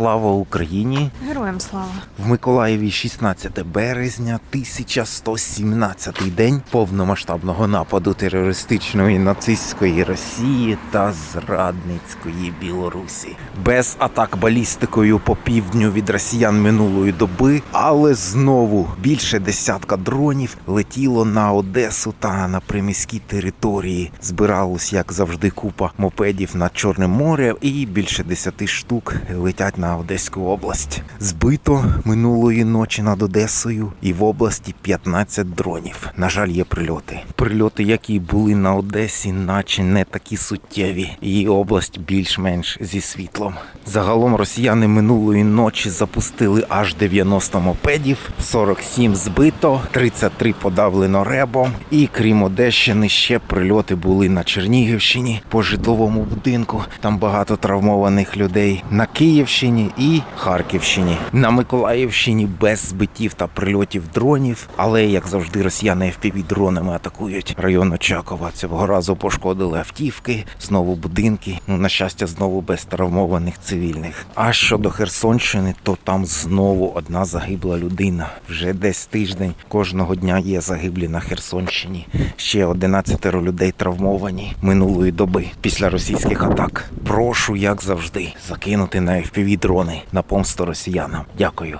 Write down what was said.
Слава Україні! Героям слава. В Миколаєві 16 березня, 1117 день повномасштабного нападу терористичної нацистської Росії та зрадницької Білорусі. Без атак балістикою по півдню від росіян минулої доби, але знову більше десятка дронів летіло на Одесу та на приміські території. Збиралось, як завжди, купа мопедів над Чорним морем, і більше десяти штук летять на Одеську область. Збито минулої ночі над Одесою і в області 15 дронів. На жаль, є прильоти. Прильоти, які були на Одесі, наче не такі суттєві. Її область більш-менш зі світлом. Загалом росіяни минулої ночі запустили аж 90 мопедів, 47 збито, 33 подавлено ребом. І крім Одещини, ще прильоти були на Чернігівщині по житловому будинку. Там багато травмованих людей на Київщині і Харківщині. На Миколаївщині без збиттів та прильотів дронів, але як завжди, росіяни fpv дронами атакують район Очакова. Цього разу пошкодили автівки, знову будинки. Ну на щастя, знову без травмованих цивільних. А щодо Херсонщини, то там знову одна загибла людина. Вже десь тиждень кожного дня є загиблі на Херсонщині. Ще 11 людей травмовані минулої доби після російських атак. Прошу, як завжди, закинути на FPV дрони на помсту росіянам. Дякую.